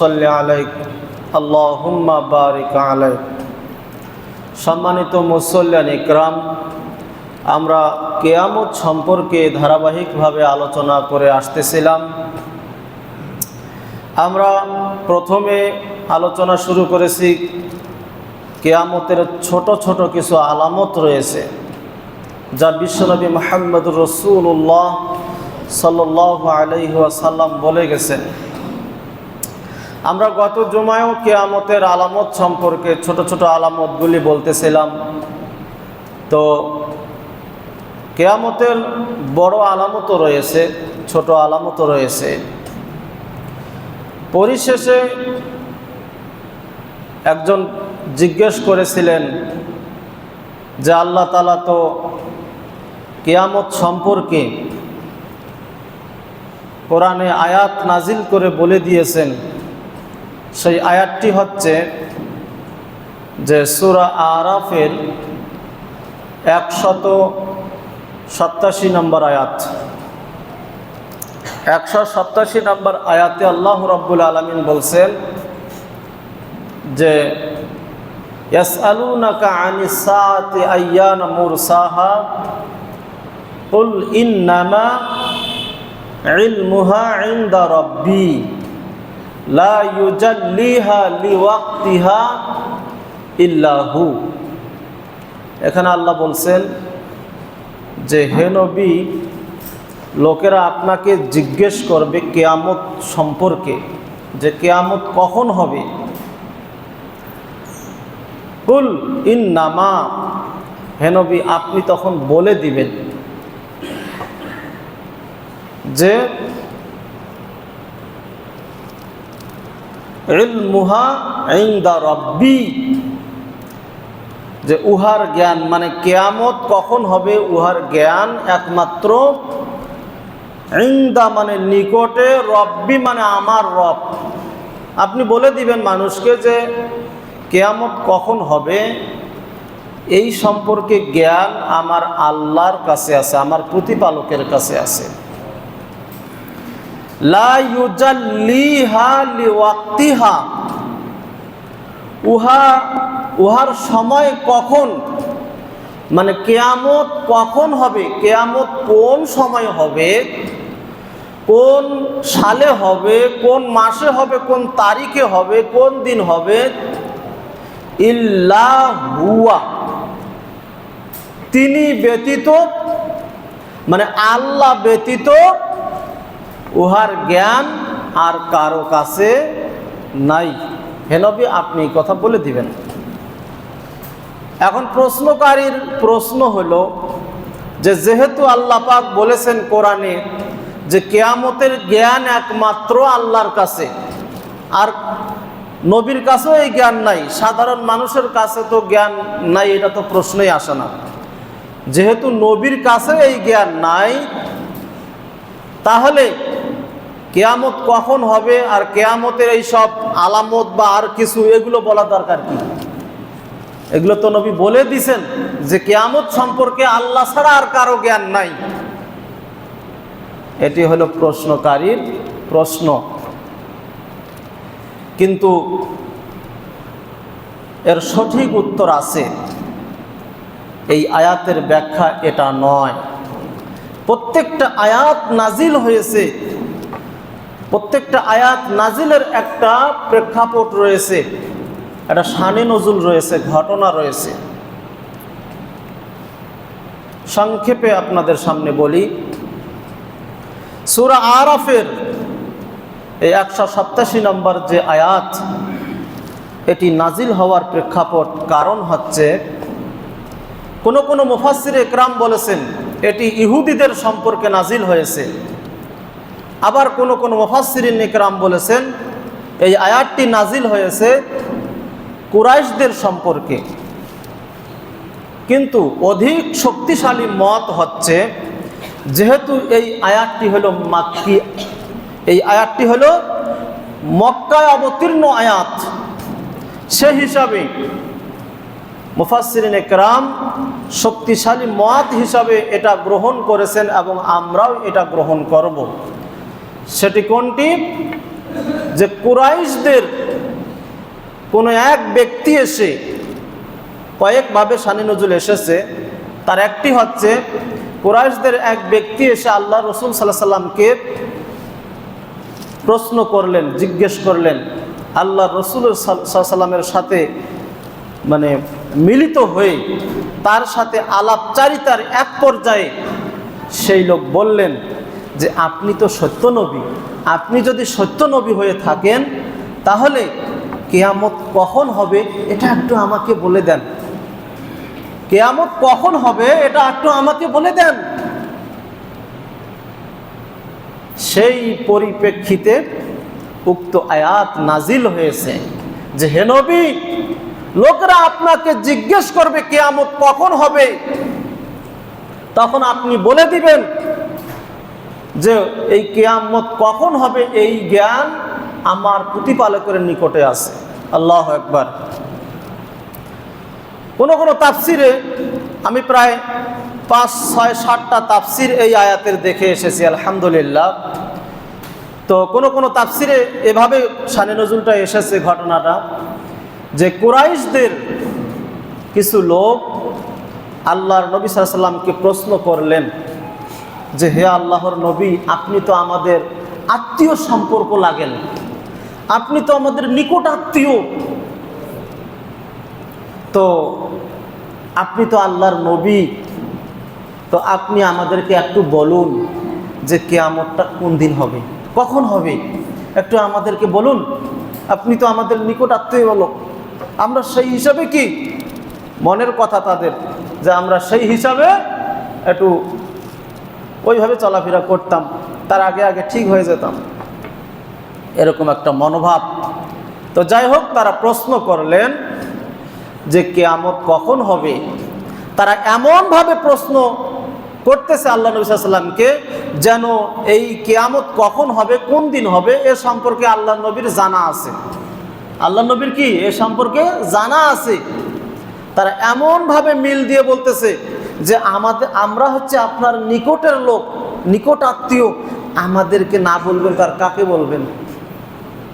সাল্লি আলাইক, আল্লাহুম্মা বারিক আলাইক। সম্মানিত মুসল্লান ইকরাম, আমরা কেয়ামত সম্পর্কে ধারাবাহিকভাবে আলোচনা করে আসতেছিলাম। আমরা প্রথমে আলোচনা শুরু করেছি, কেয়ামতের ছোট ছোট কিছু আলামত রয়েছে, যা বিশ্বনবী মোহাম্মদ রসুল্লাহ সাল্লাহ আলহিহাসাল্লাম বলে গেছেন। আমরা গত জুমায়ও কেয়ামতের আলামত সম্পর্কে ছোট ছোট আলামতগুলি বলতেছিলাম। তো কেয়ামতের বড় আলামতও রয়েছে, ছোট আলামতও রয়েছে। পরিশেষে একজন জিজ্ঞেস করেছিলেন যে আল্লাহ তালা তো কেয়ামত সম্পর্কে কোরআনে আয়াত নাজিল করে বলে দিয়েছেন। সেই আয়াতটি হচ্ছে যে সুরা আরাফের একশত সপ্তাশি নম্বর আয়াত। একশো সপ্তাশি নম্বর আয়াতে আল্লাহ রব্বুল আলমিন বলছেন যে, ইয়াসআলুনাকা লা ইউজাল্লিহা লিওয়াক্তিহা ইল্লাহু। এখানে আল্লাহ বলছেন যে, হে নবী, লোকেরা আপনাকে জিজ্ঞেস করবে কেয়ামত সম্পর্কে যে কেয়ামত কখন হবে। কুল ইন নামা হেনবি আপনি তখন বলে দিবেন যে যে উহার জ্ঞান মানে কেয়ামত কখন হবে? উহার জ্ঞান একমাত্র ইন্দা মানে নিকটে, রব্বি মানে আমার রব। আপনি বলে দিবেন মানুষকে যে কেয়ামত কখন হবে? এই সম্পর্কে জ্ঞান আমার আল্লাহর কাছে আছে, আমার প্রতিপালকের কাছে আছে। উহা, উহার সময় কখন? মানে কেয়ামত কখন হবে? কেয়ামত কোন সময় হবে? কোন সালে হবে? কোন মাসে হবে? কোন তারিখে হবে? কোন দিন হবে? ইল্লা হুয়া। তিনি ব্যতীত মানে আল্লাহ ব্যতীত উহার জ্ঞান আর কারও কাছে নাই। হেনবি আপনি কথা বলে দিবেন। এখন প্রশ্নকারীর প্রশ্ন হলো যে, যেহেতু আল্লাহ পাক বলেছেন কোরআনে যে, কেয়ামতের জ্ঞান একমাত্র আল্লাহর কাছে, আর নবীর কাছেও এই জ্ঞান নাই, সাধারণ মানুষের কাছে তো জ্ঞান নাই, এটা তো প্রশ্নই আসে না। যেহেতু নবীর কাছে এই জ্ঞান নাই, তাহলে কেয়ামত কখন হবে আর কেয়ামতের এই সব আলামত বা আর কিছু, এগুলো বলা দরকার কি? এগুলো তো নবী বলে দিছেন যে কেয়ামত সম্পর্কে আল্লাহ ছাড়া আর কারও জ্ঞান নাই। এটি হলো প্রশ্নকারীর প্রশ্ন। কিন্তু এর সঠিক উত্তর আছে। এই আয়াতের ব্যাখ্যা এটা নয়। প্রত্যেকটা আয়াত নাজিল হয়েছে প্রত্যেকটা আয়াত নাজিলের একটা প্রেক্ষাপট রয়েছে, একটা শানে নজুল রয়েছে, ঘটনা রয়েছে। সংক্ষেপে আপনাদের সামনে বলি, সুরা আরাফের এই একশো সাতাশি নম্বর যে আয়াত, এটি নাজিল হওয়ার প্রেক্ষাপট কারণ হচ্ছে, কোন কোন মুফাসির একরাম বলেছেন, এটি ইহুদিদের সম্পর্কে নাজিল হয়েছে। আবার কোন কোন মুফাসিরিন একরাম বলেছেন, এই আয়াতটি নাজিল হয়েছে কুরাইশদের সম্পর্কে। কিন্তু অধিক শক্তিশালী মত হচ্ছে, যেহেতু এই আয়াতটি হলো মাক্কি, এই আয়াতটি হলো মক্কায় অবতীর্ণ আয়াত। সে হিসাবে মুফাসসিরিন একরাম শক্তিশালী মত হিসাবে এটা গ্রহণ করেছেন এবং আমরাও এটা গ্রহণ করব। সেটি কোনটি? যে কুরাইশদের কোনো এক ব্যক্তি এসে কয়েকভাবে সানি নজরুল এসেছে, তার একটি হচ্ছে কুরাইশদের এক ব্যক্তি এসে আল্লাহ রসুল সাল্লাহ সাল্লামকে প্রশ্ন করলেন, জিজ্ঞেস করলেন। আল্লাহ রসুল সাল্লামের সাথে মানে মিলিত হয়ে তার সাথে আলাপচারিতার এক পর্যায়ে সেই লোক বললেন যে আপনি তো সত্য নবী। আপনি যদি সত্য নবী হয়ে থাকেন, তাহলে কেয়ামত কখন হবে এটা একটু আমাকে বলে দেন। কেয়ামত কখন হবে এটা একটু আমাকে বলে দেন। সেই পরিপ্রেক্ষিতে উক্ত আয়াত নাজিল হয়েছে যে, হে নবী, লোকরা আপনাকে জিজ্ঞেস করবে কেয়ামত কখন হবে? তখন আপনি বলে দিবেন যে এই কেয়ামত কখন হবে? এই জ্ঞান আমার প্রতিপালকের নিকটে আছে। আল্লাহ একবার কোনো কোনো তাফসিরে আমি প্রায় পাঁচ, ছয়, সাতটা তাফসির এই আয়াতের দেখে এসেছি, আলহামদুলিল্লাহ। তো কোনো কোনো তাফসিরে এভাবে শানে নজরুলটা এসেছে ঘটনাটা যে কুরাইশদের কিছু লোক আল্লাহর নবী সাল্লামকে প্রশ্ন করলেন যে হে আল্লাহর নবী, আপনি তো আমাদের আত্মীয় সম্পর্ক লাগেন। আপনি তো আমাদের নিকট আত্মীয়। তো আপনি তো আল্লাহর নবী। তো আপনি আমাদেরকে একটু বলুন যে কেয়ামতটা কোন দিন হবে? কখন হবে? একটু আমাদেরকে বলুন। আপনি তো আমাদের নিকট আত্মীয় বলো আমরা সেই হিসাবে কি? মনের কথা তাদের, যে আমরা সেই হিসাবে একটু ওইভাবে চলাফেরা করতাম, তার আগে আগে ঠিক হয়ে যেতাম। এরকম একটা মনোভাব। তো যাই হোক, তারা প্রশ্ন করলেন যে কেয়ামত কখন হবে? তারা এমনভাবে প্রশ্ন করতেছে আল্লাহ নবী সাল্লামকে যেন এই কেয়ামত কখন হবে, কোন দিন হবে, এ সম্পর্কে আল্লাহ নবীর জানা আছে। আল্লাহ নবীর কি? এ সম্পর্কে জানা আছে। তারা এমনভাবে মিল দিয়ে বলতেছে যে আমাদের, আমরা হচ্ছে আপনার নিকটের লোক, নিকট আত্মীয়। আমাদেরকে না বলবেন তার কাকে বলবেন?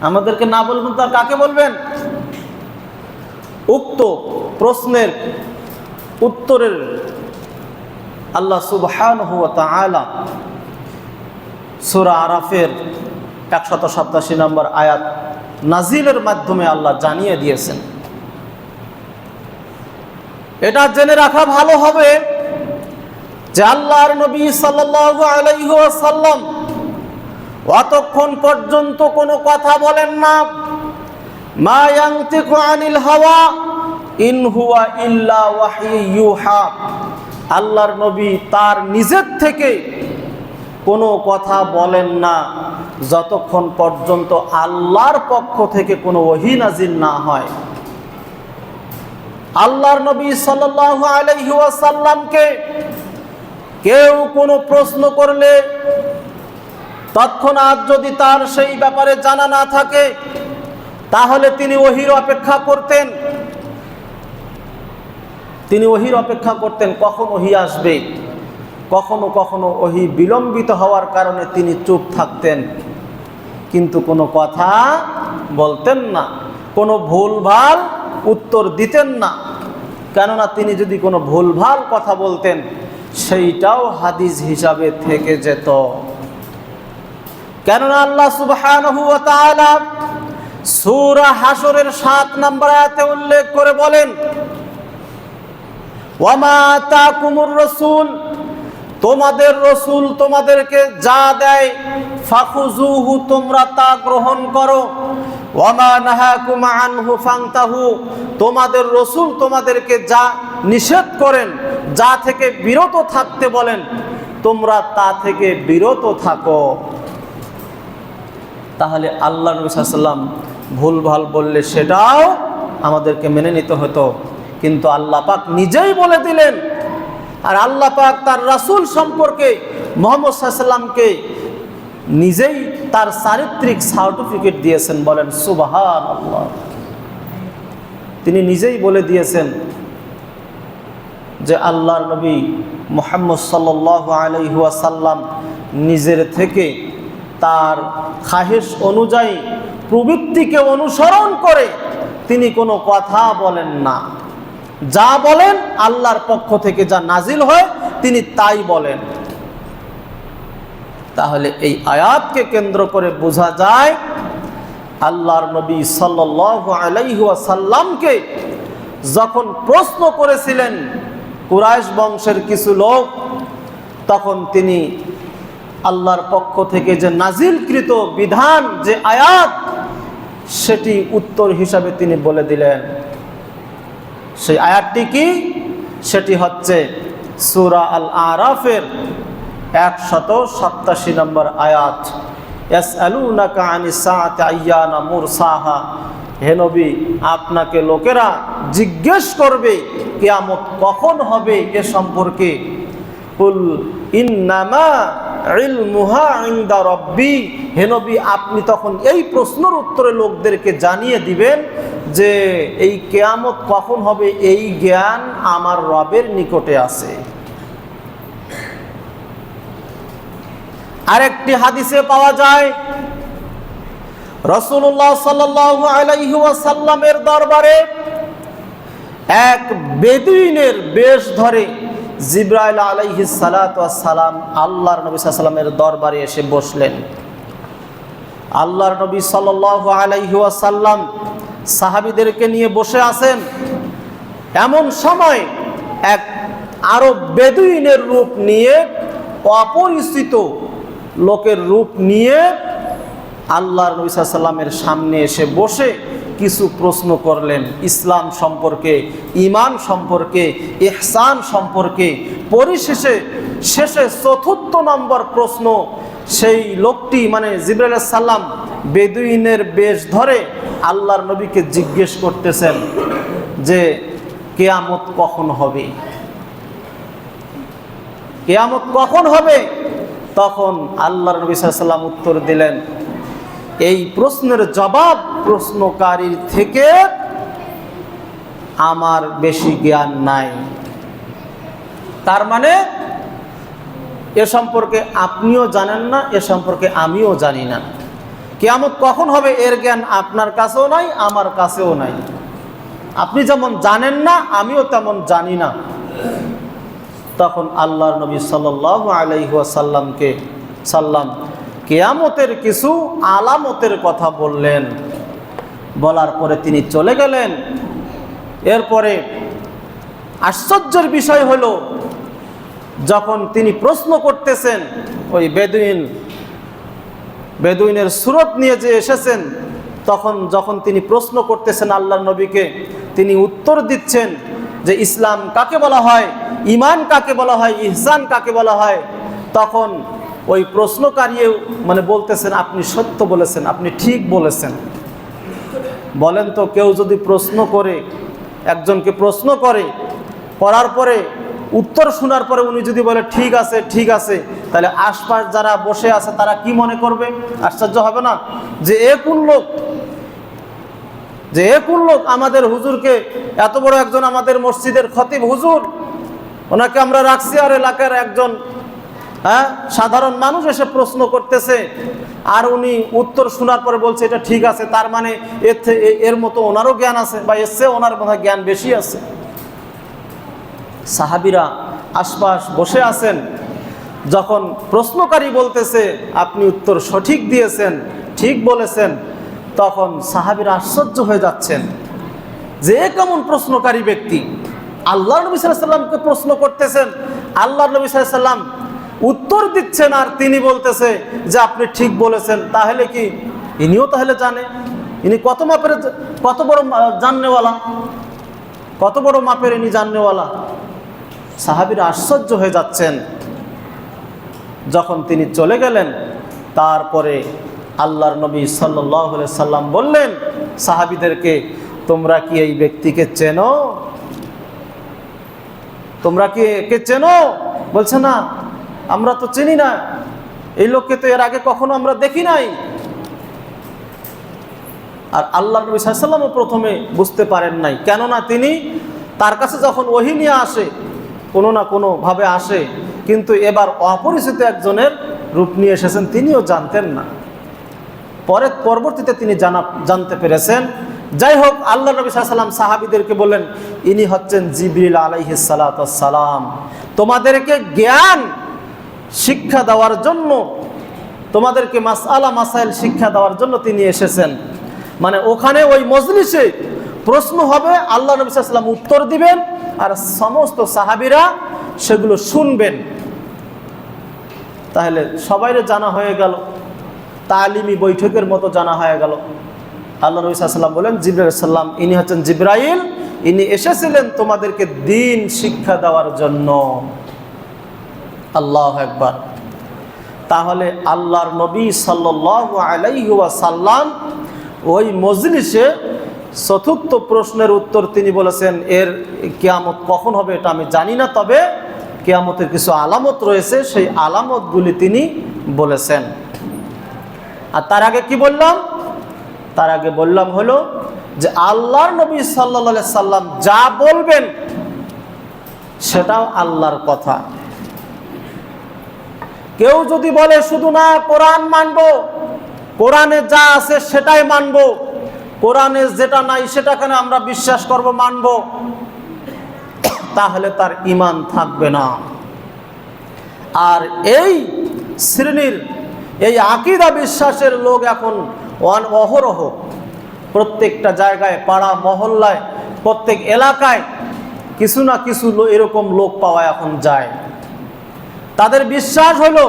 আমাদেরকে না বলবেন তার কাকে বলবেন? উক্ত প্রশ্নের উত্তরের আল্লাহ সুবহান আলা সুরা আরাফের একশত সাতাশি নম্বর আয়াত নাজিলের মাধ্যমে আল্লাহ জানিয়ে দিয়েছেন। এটা জেনে রাখা ভালো হবে যে আল্লাহর নবী ওয়াসাল্লাম অতক্ষণ পর্যন্ত কোনো কথা বলেন না। মা ইয়ানতিকু আনিল হাওয়া ইন হুয়া ইল্লা ওয়াহী ইউহা। আল্লাহর নবী তার নিজের থেকে কোনো কথা বলেন না। যতক্ষণ পর্যন্ত আল্লাহর পক্ষ থেকে কোনো ওহি না হয়। আল্লাহর নবী সাল্লাল্লাহু আলাইহি ওয়াসাল্লামকে কেউ কোনো প্রশ্ন করলে তৎক্ষণাৎ যদি তার সেই ব্যাপারে জানা না থাকে, তাহলে তিনি ওহির অপেক্ষা করতেন। তিনি ওহির অপেক্ষা করতেন, কখন ওহি আসবে? কখনো কখনো ওহি বিলম্বিত হওয়ার কারণে তিনি চুপ থাকতেন। কিন্তু কোনো কথা বলতেন না, কোনো ভুলভাল উত্তর দিতেন না। কেননা তিনি যদি কোনো ভুলভাল কথা বলতেন, সেইটাও হাদিস হিসাবে থেকে যেত। কেননা আল্লাহ তাআলা সূরা হাসরের 7 নম্বর আয়াতে উল্লেখ করে বলেন, ওয়ামা তাকুমুর রাসূল, তোমাদের রসুল তোমাদেরকে যা দেয় ফাখুজুহু তোমরা তা গ্রহণ করো। ওয়ামা নাহাকুম আনহু ফাংতাহু তোমাদের রসুল তোমাদেরকে যা নিষেধ করেন, যা থেকে বিরত থাকতে বলেন, তোমরা তা থেকে বিরত থাকো। তাহলে আল্লাহ নবী সাল্লাম ভুল ভালো বললে সেটাও আমাদেরকে মেনে নিতে হতো। কিন্তু আল্লাহ পাক নিজেই বলে দিলেন, আর আল্লাহ পাক তার রাসূল সম্পর্কে মোহাম্মদ সাল্লামকে নিজেই তার চারিত্রিক সার্টিফিকেট দিয়েছেন, বলেন সুবাহান আল্লাহ তিনি নিজেই বলে দিয়েছেন যে আল্লাহর নবী মোহাম্মদ সাল্লাহ আলহাসাল্লাম নিজের থেকে তার খাহেশ অনুযায়ী প্রবৃত্তিকে অনুসরণ করে তিনি কোনো কথা বলেন না। যা বলেন আল্লাহর পক্ষ থেকে যা নাজিল হয়, তিনি তাই বলেন। তাহলে এই আয়াতকে কেন্দ্র করে বোঝা যায় আল্লাহর নবী সাল্লাহ আলাইহাসাল্লামকে যখন প্রশ্ন করেছিলেন কুরাইশ বংশের কিছু লোক, তখন তিনি আল্লাহর পক্ষ থেকে যে নাজিলকৃত বিধান, যে আয়াত, সেটি উত্তর হিসাবে তিনি বলে দিলেন। সেই আয়াতটি কি? সেটি হচ্ছে সুরা আল আরাফের একশত সাতাশি নম্বর আয়াত। হে নবী, আপনাকে লোকেরা জিজ্ঞেস করবে, কিয়ামত কখন হবে এ সম্পর্কে। কুল ইন্নামা রব্বি। হে নবী, আপনি তখন এই প্রশ্নের উত্তরে লোকদেরকে জানিয়ে দিবেন যে, এই কেয়ামত কখন হবে? এই জ্ঞান আমার রবের নিকটে আছে। আরেকটি হাদিসে পাওয়া যায় রসুল্লাহ সাল্লাহ আলাইসাল্লামের দরবারে এক বেদুইনের বেশ ধরে জিব্রাইল আলাইহি সালাম আল্লাহর নবী সাল্লামের দরবারে এসে বসলেন। আল্লাহর নবী সাল আলাইহি ওয়াসাল্লাম সাহাবিদেরকে নিয়ে বসে আছেন। এমন সময় এক আরব বেদুইনের রূপ নিয়ে অপরিচিত লোকের রূপ নিয়ে আল্লাহর নবী সাল্লামের সামনে এসে বসে কিছু প্রশ্ন করলেন। ইসলাম সম্পর্কে ইমান সম্পর্কে, ইহসান সম্পর্কে। পরিশেষে শেষে চতুর্থ নম্বর প্রশ্ন, সেই লোকটি মানে জিবরাল সাল্লাম বেদুইনের বেশ ধরে আল্লাহর নবীকে জিজ্ঞেস করতেছেন যে, কেয়ামত কখন হবে? কেয়ামত কখন হবে? তখন আল্লাহর নবী সাল্লাম উত্তর দিলেন, এই প্রশ্নের জবাব প্রশ্নকারীর থেকে আমার বেশি জ্ঞান নাই। তার মানে এ সম্পর্কে আপনিও জানেন না, এ সম্পর্কে আমিও জানি না। কেয়ামত কখন হবে, এর জ্ঞান আপনার কাছেও নাই, আমার কাছেও নাই। আপনি যেমন জানেন না, আমিও তেমন জানি না। তখন আল্লাহর নবী সাল আলাইসাল্লামকে সাল্লাম কেয়ামতের কিছু আলামতের কথা বললেন। বলার পরে তিনি চলে গেলেন। এরপরে আশ্চর্যের বিষয় হল, যখন তিনি প্রশ্ন করতেছেন, ওই বেদুইন, বেদুইনের সুরত নিয়ে যে এসেছেন, তখন যখন তিনি প্রশ্ন করতেছেন আল্লাহ নবীকে, তিনি উত্তর দিচ্ছেন যে ইসলাম কাকে বলা হয়, ইমান কাকে বলা হয়, ইহসান কাকে বলা হয়, তখন ওই প্রশ্নকারীও মানে বলতেছেন, আপনি সত্য বলেছেন, আপনি ঠিক বলেছেন। বলেন তো, কেউ যদি প্রশ্ন করে, একজনকে প্রশ্ন করে, করার পরে, উত্তর শোনার পরে উনি যদি বলে, ঠিক আছে ঠিক আছে, তাহলে আশপাশ যারা বসে আছে, তারা কি মনে করবে? আশ্চর্য হবে না? যে এ কোন লোক? যে এ কোন লোক আমাদের হুজুরকে এত বড় একজন আমাদের মসজিদের খতিব হুজুর? ওনাকে আমরা রাখছি আর এলাকার একজন হ্যাঁ সাধারণ মানুষ এসে প্রশ্ন করতেছে। আর উনি উত্তর শোনার পরে বলছে, এটা ঠিক আছে। তার মানে এর এর মতো ওনারও জ্ঞান আছে বা চেয়ে ওনার মধ্যে জ্ঞান বেশি আছে। সাহাবিরা আশপাশ বসে আছেন। যখন প্রশ্নকারী বলতেছে, আপনি উত্তর সঠিক দিয়েছেন, ঠিক বলেছেন। তখন সাহাবিরা আশ্চর্য হয়ে যাচ্ছেন। যে কেমন প্রশ্নকারী ব্যক্তি। আল্লাহ নবী সাল্লামকে প্রশ্ন করতেছেন। আল্লাহ নবী সাল্লাম উত্তর দিচ্ছেন আর তিনি বলতেছে যে আপনি ঠিক বলেছেন, তাহলে কি? ইনিও তাহলে জানে। ইনি কত মাপের কত বড় জাননেওয়ালা? কত বড় মাপের ইনি জাননেওয়ালা? সাহাবিরা আশ্চর্য হয়ে যাচ্ছেন। যখন তিনি চলে গেলেন, তারপরে আল্লাহর নবী সাল্লাহ সাল্লাম বললেন, সাহাবিদেরকে তোমরা কি এই ব্যক্তিকে চেনো? তোমরা কি একে চেনো? বলছে, না, আমরা তো চিনি না। এই লোককে তো এর আগে কখনো আমরা দেখি নাই। আর আল্লাহ নবী সাল্লামও প্রথমে বুঝতে পারেন নাই। কেননা তিনি তার কাছে যখন ওহি নিয়ে আসে, কোনো না কোনোভাবে আসে, কিন্তু এবার অপরিচিত একজনের রূপ নিয়ে এসেছেন, তিনিও জানতেন না। পরে পরবর্তীতে তিনি জানা জানতে পেরেছেন। যাই হোক, আল্লাহ নবী সাল্লাম সাহাবিদেরকে বললেন, ইনি হচ্ছেন জিবরিল আলাইহিসালাম তোমাদেরকে জ্ঞান, শিক্ষা দেওয়ার জন্য, তোমাদেরকে মাস আলা মাসাইল শিক্ষা দেওয়ার জন্য তিনি এসেছেন। মানে ওখানে ওই মজলিসে প্রশ্ন হবে, আল্লাহ নবী সাল্লাম উত্তর দিবেন আর সমস্ত সাহাবিরা সেগুলো শুনবেন। তাহলে সবাইরে জানা হয়ে গেল তালিমি বৈঠকের মতো জানা হয়ে গেল। আল্লাহ নবী সাল্লাম বলেন, জিব্রাইল সাল্লাম ইনি হচ্ছেন জিব্রাইল, ইনি এসেছিলেন তোমাদেরকে দিন শিক্ষা দেওয়ার জন্য। আল্লাহ একবার তাহলে আল্লাহর নবী সাল্লাহ আলাইসাল্লাম ওই মজলিসে চতুর্থ প্রশ্নের উত্তর তিনি বলেছেন, এর কেয়ামত কখন হবে এটা আমি জানি না, তবে কেয়ামতের কিছু আলামত রয়েছে, সেই আলামতগুলি তিনি বলেছেন। আর তার আগে কি বললাম? তার আগে বললাম হলো যে আল্লাহর নবী সাল্লা সাল্লাম যা বলবেন, সেটাও আল্লাহর কথা। কেউ যদি বলে শুধু না, কোরআন মানব, কোরআনে যা আছে সেটাই মানব, কোরআনে যেটা নাই সেটাকে আমরা বিশ্বাস করব, মানব, তাহলে তার ইমান থাকবে না। আর এই শ্রেণির এই আকিদা বিশ্বাসের লোক এখন অহরহ। প্রত্যেকটা জায়গায়, পাড়া, মহল্লায়, প্রত্যেক এলাকায় কিছু না কিছু এরকম লোক পাওয়া এখন যায়। তাদের বিশ্বাস হলো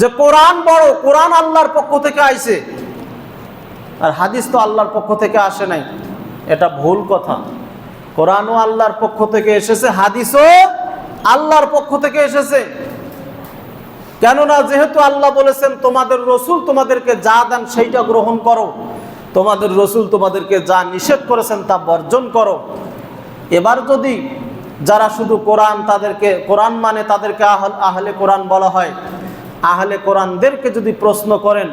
যে কোরআন বড়, কোরআন আল্লাহর পক্ষ থেকে আইছে। আর হাদিস তো আল্লাহর পক্ষ থেকে আসে নাই। এটা ভুল কথা। কোরআনও আল্লাহর পক্ষ থেকে এসেছে, হাদিসও আল্লাহর পক্ষ থেকে এসেছে। কেননা যেহেতু আল্লাহ বলেছেন, তোমাদের রসুল তোমাদেরকে যা দেন সেইটা গ্রহণ করো। তোমাদের রসুল তোমাদেরকে যা নিষেধ করেছেন তা বর্জন করো। এবার যদি যারা শুধু কোরআন তাদেরকে, কোরআন মানে তাদেরকে আহল কোরআন বলা হয়, আহলে কোরআনদেরকে যদি প্রশ্ন করেন,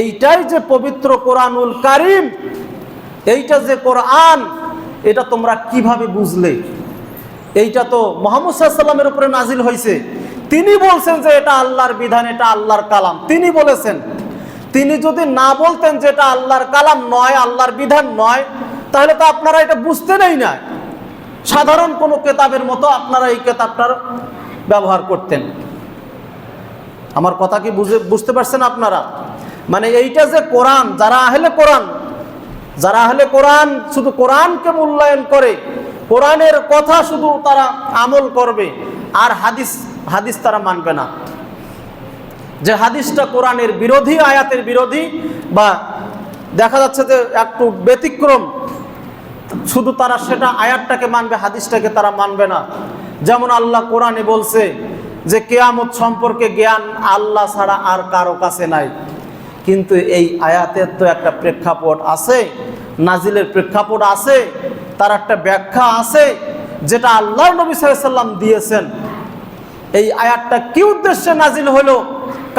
এইটাই যে পবিত্র কোরআনুল কারিম, এইটা যে কোরআন, এটা তোমরা কীভাবে বুঝলে? এইটা তো মোহাম্মদ সাল্লামের উপরে নাজিল হয়েছে তিনি বলছেন যে এটা আল্লাহর বিধান, এটা আল্লাহর কালাম। তিনি বলেছেন, তিনি যদি না বলতেন যে এটা আল্লাহর কালাম নয়, আল্লাহর বিধান নয়, তাহলে তো আপনারা এটা বুঝতে নেই না। সাধারণ কোনো কেতাবের মতো আপনারা এই কেতাবটার ব্যবহার করতেন। আমার কথা কি বুঝে, বুঝতে পারছেন আপনারা? মানে এইটা যে কোরআন, যারা আহলে কোরআন, যারা আহলে কোরআন শুধু কোরআনকে মূল্যায়ন করে, কোরআনের কথা শুধু তারা আমল করবে, আর হাদিস হাদিস তারা মানবে না। যে হাদিসটা কোরআনের বিরোধী, আয়াতের বিরোধী বা দেখা যাচ্ছে যে একটু ব্যতিক্রম, শুধু তারা সেটা আয়াতটাকে মানবে, হাদিসটাকে তারা মানবে না। যেমন আল্লাহ কোরআনে বলছে যে কেয়ামত সম্পর্কে জ্ঞান আল্লাহ ছাড়া আর কারও কাছে নাই। কিন্তু এই আয়াতের তো একটা প্রেক্ষাপট আছে, নাজিলের প্রেক্ষাপট আছে, তার একটা ব্যাখ্যা আছে, যেটা আল্লাহ নবী সাল্লাম দিয়েছেন। এই আয়াতটা কি উদ্দেশ্যে নাজিল হলো?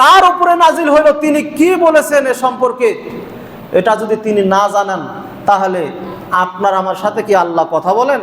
কার উপরে নাজিল হলো? তিনি কি বলেছেন এ সম্পর্কে? এটা যদি তিনি না জানান, তাহলে আপনার আমার সাথে কি আল্লাহ কথা বলেন?